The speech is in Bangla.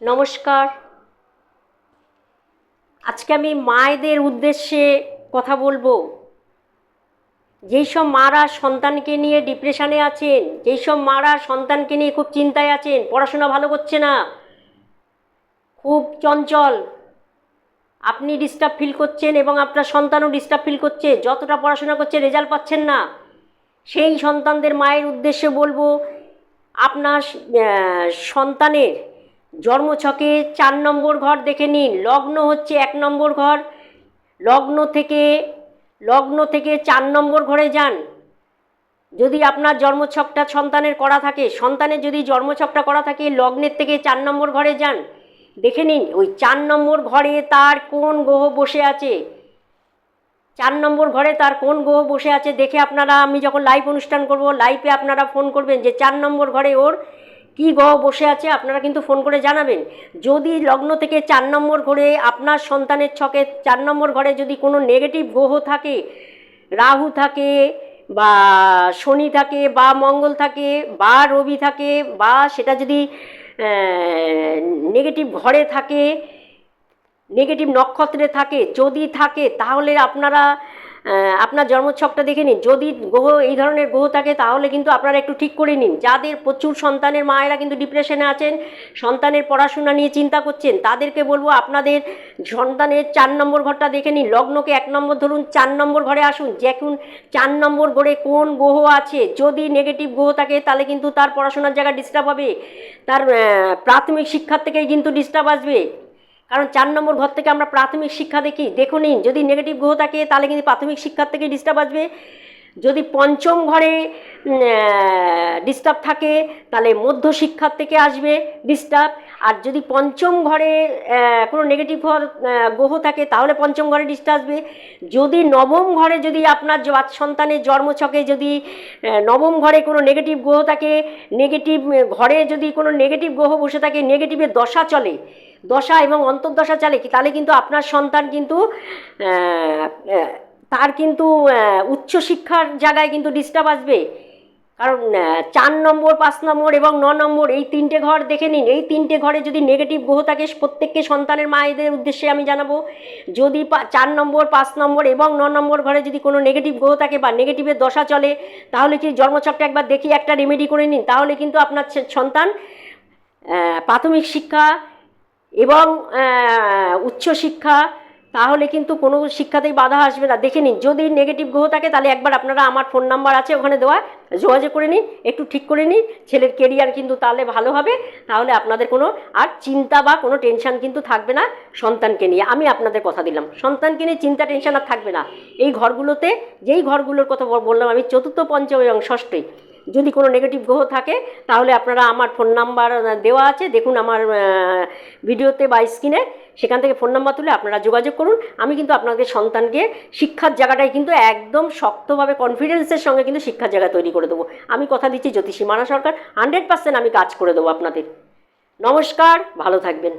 নমস্কার। আজকে আমি মায়েদের উদ্দেশ্যে কথা বলব। যেই সব মারা সন্তানকে নিয়ে ডিপ্রেশনে আছেন যেই সব মারা সন্তানকে নিয়ে খুব চিন্তায় আছেন, পড়াশোনা ভালো করছে না, খুব চঞ্চল। আপনি ডিস্টার্ব ফিল করছেন এবং আপনার সন্তানও ডিস্টার্ব ফিল করছে, যতটা পড়াশোনা করছে রেজাল্ট পাচ্ছেন না। সেই সন্তানদের মায়ের উদ্দেশ্যে বলব, আপনার সন্তানের জন্মছকে চার নম্বর ঘর দেখে নিন। লগ্ন হচ্ছে এক নম্বর ঘর। লগ্ন থেকে লগ্ন থেকে চার নম্বর ঘরে যান। যদি আপনার জন্মছকটা সন্তানের করা থাকে, সন্তানের যদি জন্মছকটা করা থাকে, লগ্নের থেকে চার নম্বর ঘরে যান। দেখে নিন, ওই চার নম্বর ঘরে তার কোন গ্রহ বসে আছে? চার নম্বর ঘরে তার কোন গ্রহ বসে আছে? দেখে আপনারা, আমি যখন লাইভ অনুষ্ঠান করব লাইভে আপনারা ফোন করবেন যে চার নম্বর ঘরে ওর কী গ্রহ বসে আছে? আপনারা কিন্তু ফোন করে জানাবেন। যদি লগ্ন থেকে চার নম্বর ঘরে আপনার সন্তানের ছকে চার নম্বর ঘরে যদি কোনো নেগেটিভ গ্রহ থাকে, রাহু থাকে বা শনি থাকে বা মঙ্গল থাকে বা রবি থাকে বা সেটা যদি নেগেটিভ ঘরে থাকে নেগেটিভ নক্ষত্রে থাকে, যদি থাকে তাহলে আপনারা আপনার জন্মছকটা দেখে নিন। যদি গ্রহ, এই ধরনের গ্রহ থাকে, তাহলে কিন্তু আপনারা একটু ঠিক করে নিন। যাদের প্রচুর সন্তানের মায়েরা কিন্তু ডিপ্রেশনে আছেন, সন্তানের পড়াশোনা নিয়ে চিন্তা করছেন, তাদেরকে বলব আপনাদের সন্তানের চার নম্বর ঘরটা দেখে নিন। লগ্নকে এক নম্বর ধরুন, চার নম্বর ঘরে আসুন। দেখুন চার নম্বর ঘরে কোন গ্রহ আছে, যদি নেগেটিভ গ্রহ থাকে, তাহলে কিন্তু তার পড়াশোনার জায়গা ডিস্টার্ব হবে। তার প্রাথমিক শিক্ষার থেকেই কিন্তু ডিস্টার্ব আসবে। কারণ চার নম্বর ঘর থেকে আমরা প্রাথমিক শিক্ষা দেখি। দেখুন যদি নেগেটিভ গ্রহ থাকে, তাহলে কিন্তু প্রাথমিক শিক্ষার থেকে ডিস্টার্ব আসবে। যদি পঞ্চম ঘরে ডিস্টার্ব থাকে, তাহলে মধ্য শিক্ষার থেকে আসবে ডিস্টার্ব আর যদি পঞ্চম ঘরে কোনো নেগেটিভ গ্রহ থাকে, তাহলে পঞ্চম ঘরে ডিস্টার্ব আসবে। যদি নবম ঘরে যদি আপনার সন্তানের জন্মছকে যদি নবম ঘরে কোনো নেগেটিভ গ্রহ থাকে নেগেটিভ ঘরে যদি কোনো নেগেটিভ গ্রহ বসে থাকে নেগেটিভের দশা চলে, দশা এবং অন্তর্দশা চলে কি তাহলে কিন্তু আপনার সন্তান কিন্তু তার কিন্তু উচ্চশিক্ষার জায়গায় কিন্তু ডিস্টার্ব আসবে। কারণ চার নম্বর, পাঁচ নম্বর এবং ন নম্বর এই তিনটে ঘর দেখে নিন। এই তিনটে ঘরে যদি নেগেটিভ গ্রহ থাকে, প্রত্যেককে সন্তানের মায়েদের উদ্দেশ্যে আমি জানাব। যদি চার নম্বর, পাঁচ নম্বর এবং ন নম্বর ঘরে যদি কোনো নেগেটিভ গ্রহ থাকে বা নেগেটিভের দশা চলে, তাহলে কি জন্মচকটা একবার দেখি একটা রেমেডি করে নিন? তাহলে কিন্তু আপনার সন্তান প্রাথমিক শিক্ষা এবং উচ্চশিক্ষা তাহলে কিন্তু কোনো শিক্ষাতেই বাধা আসবে না। দেখে নিন, যদি নেগেটিভ গ্রহ থাকে, তাহলে একবার আপনারা আমার ফোন নাম্বার আছে ওখানে দেওয়া, যোগাযোগ করে নিন, একটু ঠিক করে নিন, ছেলের কেরিয়ার কিন্তু তাহলে ভালো হবে, তাহলে আপনাদের কোনো আর চিন্তা বা কোনো টেনশন কিন্তু থাকবে না সন্তানকে নিয়ে। আমি আপনাদের কথা দিলাম, সন্তানকে নিয়ে চিন্তা টেনশন আর থাকবে না। এই ঘরগুলোতে, যেই ঘরগুলোর কথা বললাম আমি, চতুর্থ, পঞ্চম এবং ষষ্ঠই যদি কোনো নেগেটিভ গ্রহ থাকে, তাহলে আপনারা আমার ফোন নাম্বার দেওয়া আছে। দেখুন আমার ভিডিওতে বা স্ক্রিনে সেখান থেকে ফোন নাম্বার তুলে আপনারা যোগাযোগ করুন। আমি কিন্তু আপনাদের সন্তানকে শিক্ষার জায়গাটায় কিন্তু একদম শক্তভাবে কনফিডেন্সের সঙ্গে কিন্তু শিক্ষার জায়গা তৈরি করে দেবো। আমি কথা দিচ্ছি জ্যোতিষী মানা সরকার। হান্ড্রেড পার্সেন্ট আমি কাজ করে দেবো আপনাদের। নমস্কার, ভালো থাকবেন।